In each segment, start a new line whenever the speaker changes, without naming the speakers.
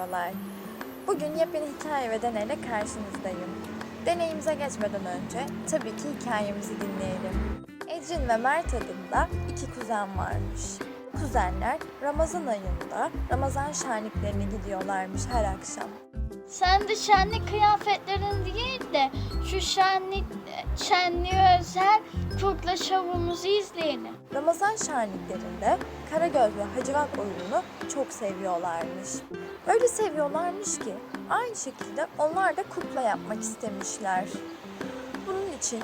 Merhabalar. Bugün yepyeni hikaye ve deneyle karşınızdayım. Deneyimize geçmeden önce tabii ki hikayemizi dinleyelim. Ecrin ve Mert adında iki kuzen varmış. Kuzenler Ramazan ayında Ramazan şenliklerine gidiyorlarmış her akşam.
Sen de şenlik kıyafetlerin değil de şu şenlik şenliğe özel kukla şovumuzu izleyelim.
Ramazan şenliklerinde Karagöz ve Hacivat oyununu çok seviyorlarmış. Öyle seviyorlarmış ki aynı şekilde onlar da kukla yapmak istemişler. Bunun için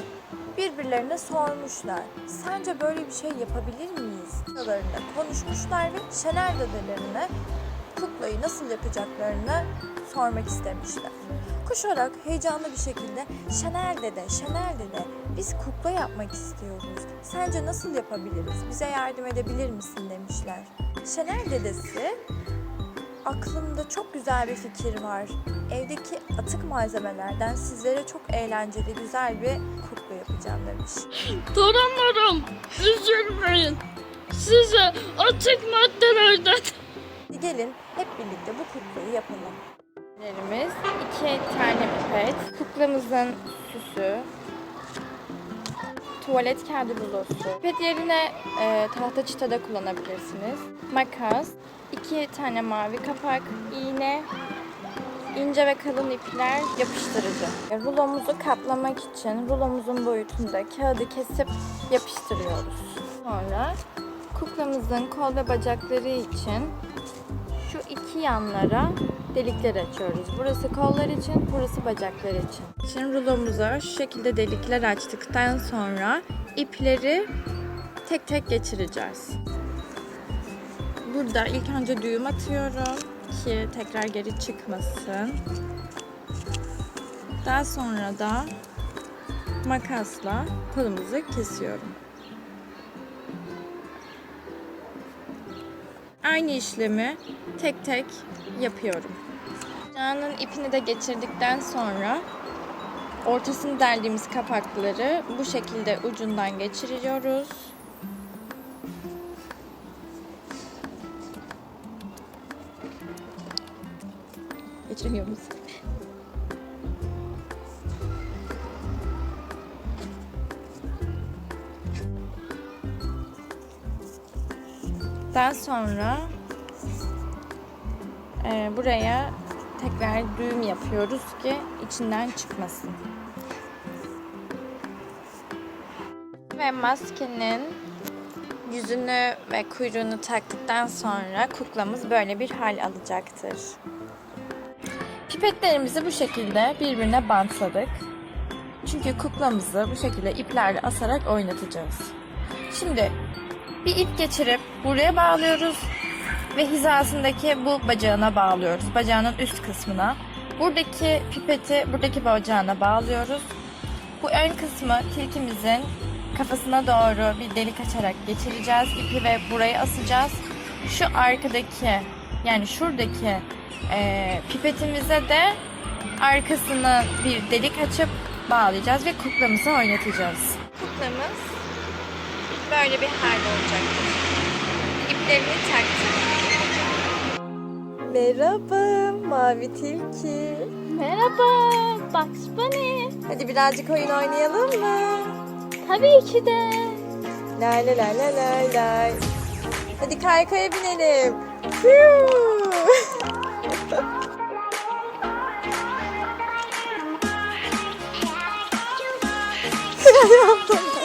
birbirlerine sormuşlar. Sence böyle bir şey yapabilir miyiz? Aralarında konuşmuşlar ve Şener dedelerine kuklayı nasıl yapacaklarını sormak istemişler. Koşarak heyecanlı bir şekilde Şener dede, Şener dede biz kukla yapmak istiyoruz. Sence nasıl yapabiliriz? Bize yardım edebilir misin demişler. Şener dedesi aklımda çok güzel bir fikir var. Evdeki atık malzemelerden sizlere çok eğlenceli güzel bir kukla yapacağım demiş.
Torunlarım üzülmeyin. Size atık maddelerden
gelin hep birlikte bu kuklayı yapalım. Lerimiz iki tane pipet, kuklamızın süsü, tuvalet kağıdı rulosu. Pipet yerine e, tahta çıta da kullanabilirsiniz. Makas, iki tane mavi kapak, iğne, ince ve kalın ipler, yapıştırıcı. E, Rulomuzu kaplamak için rulomuzun boyutunda kağıdı kesip yapıştırıyoruz. Sonra kuklamızın kol ve bacakları için şu iki yanlara delikler açıyoruz. Burası kollar için, burası bacaklar için. Şimdi rulomuza şu şekilde delikler açtıktan sonra ipleri tek tek geçireceğiz. Burada ilk önce düğüm atıyorum ki tekrar geri çıkmasın. Daha sonra da makasla kolumuzu kesiyorum. Aynı işlemi tek tek yapıyorum. Bacağının ipini de geçirdikten sonra ortasını deldiğimiz kapakları bu şekilde ucundan geçiriyoruz. Geçiremiyor musun? Daha sonra e, buraya tekrar düğüm yapıyoruz ki içinden çıkmasın. Ve maskenin yüzünü ve kuyruğunu taktıktan sonra kuklamız böyle bir hal alacaktır. Pipetlerimizi bu şekilde birbirine bantladık. Çünkü kuklamızı bu şekilde iplerle asarak oynatacağız. Şimdi bir ip geçirip buraya bağlıyoruz ve hizasındaki bu bacağına bağlıyoruz. Bacağının üst kısmına. Buradaki pipeti buradaki bacağına bağlıyoruz. Bu ön kısmı tilkimizin kafasına doğru bir delik açarak geçireceğiz. İpi ve buraya asacağız. Şu arkadaki yani şuradaki e, pipetimize de arkasını bir delik açıp bağlayacağız ve kuklamızı oynatacağız. Kuklamız böyle bir hal olacaktır. İplerini taktık. Merhaba mavi tilki.
Merhaba Bugs Bunny.
Hadi birazcık oyun oynayalım mı?
Tabii ki de.
Lay lay lay lay lay lay. Hadi kaykaya binelim. Fiu.